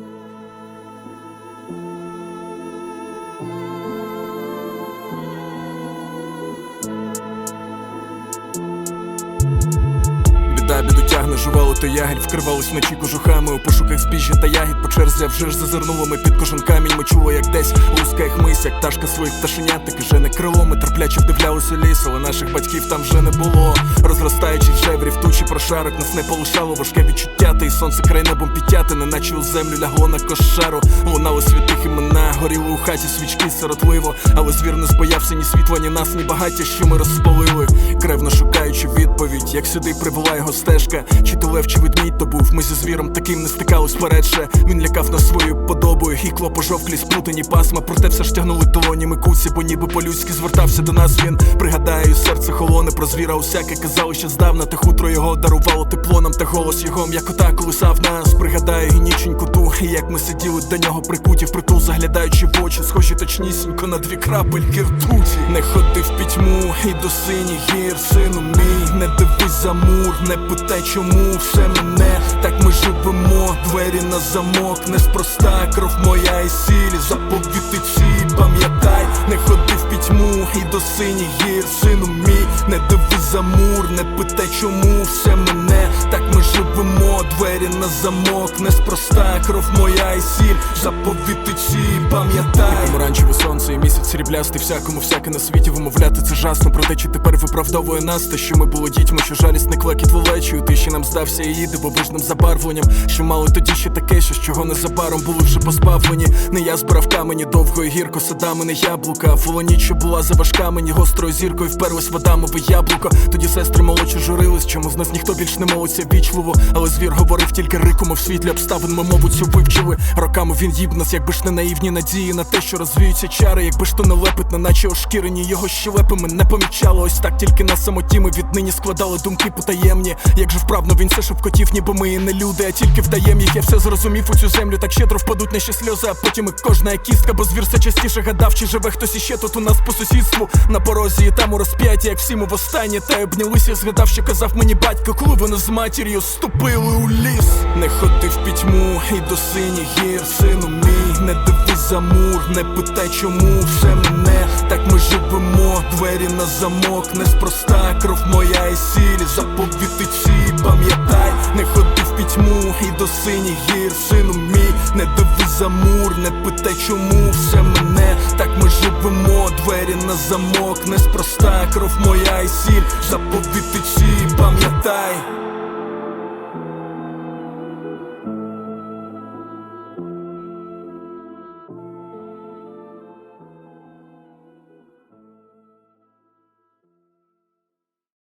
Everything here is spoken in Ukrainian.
Thank you. Тягне, жувало то ягель, вкривались вночі кожухами у пошуках збіжжя та ягід. По черзі вже ж зазирнуло ми під кожен камінь. Ми чули, як десь луска їх мись, як пташка своїх пташенят, таки жене крило. Ми терпляче вдивлялись у ліс, але наших батьків там вже не було. Розростаючи жеврів, тучі прошарок, нас не полишало важке відчуття, та й сонце край небом підтяти, неначе у землю лягло на кошару. Лунали святих імена, горіли у хаті свічки сиротливо, але звір не збоявся ні світла, ні нас, ні багаття, що ми розпалили. Кревно шукаючи відповідь, як сюди прибула його стежка. Чи то лев, чи ведмідь то був. Ми зі звіром таким не стикались впередше. Він лякав нас своєю подобою, гікло пожовклі сплутані пасма. Проте все ж тягнули долоніми куці, бо ніби по-людськи звертався до нас. Він пригадаю, серце холоне про звіра усяке казали, що здавна те хутро його дарувало тепло нам та голос його м'якота колисав нас. Пригадаю гініченьку ту, і як ми сиділи до нього прикуті впритул, заглядаючи в очі, схожі точнісінько на дві крапельки ртуті. Не ходи в пітьму і до синіх гір, сину мій, не дивись за мур, не питай, чому все мене. Так ми живемо, двері на замок, неспроста кров моя і сілі, заповіти ці, пам'ятай, не ходи в пітьму і до синіх гір, сину мій, не дивись за мур, не питай, чому все мене. Так ми живемо, двері на замок, неспроста кров моя і сіль, заповіти ці, пам'ятай. Помаранчеве сонце і місяць сріблястий, всякому всяке на світі вимовляти це жасно. Проте чи тепер виправдовує нас, те, що ми були дітьми, що жалісний клекіт волечі у тиші нам здався її дивовижним забарвленням. Що мали тоді ще таке, що з чого незабаром були вже позбавлені. Не я збирав камені довго і гірко садами, не яблука. А фолоніч, що була заважка мені гострою зіркою вперлась в адамове яблуко. Тоді сестри молодші журились, чому з нас ніхто більш не молиться вічливо. Але звір говорив тільки риком, в світлі обставин ми цю вивчили. Роками він їб нас, якби ж не наївні надії на те, що розвіються чари, якби ж то не лепить, наче ошкірені його щелепами не помічало. Ось так тільки на самоті ми віднині складали думки потаємні. Як же вправно він все шепкотів, ніби ми і не люди, а тільки вдаєм їх. Я все зрозумів у цю землю, так щедро впадуть наші сльози, а потім і кожна кістка, бо звір все частіше гадав, чи живе хтось іще тут у нас по сусідству. На порозі і там у розп'яті, як всі ми востаннє, та й обнялися, згадав, що казав мені батько, коли вони з матір'ю ступили у ліс. Не ходи в пітьму і до синіх гір, сину мій, не дивись за мур, не питай, чому все мене. Так ми живемо, двері на замок, неспроста кров моя і сілі, заповіти ці, пам'ятай, не ходи в пітьму і до синіх гір, сину мій, не дивись за мур, не питай, чому все мене. Так ми живемо, двері на замок, неспроста кров моя і сіль, заповіти ці, пам'ятай.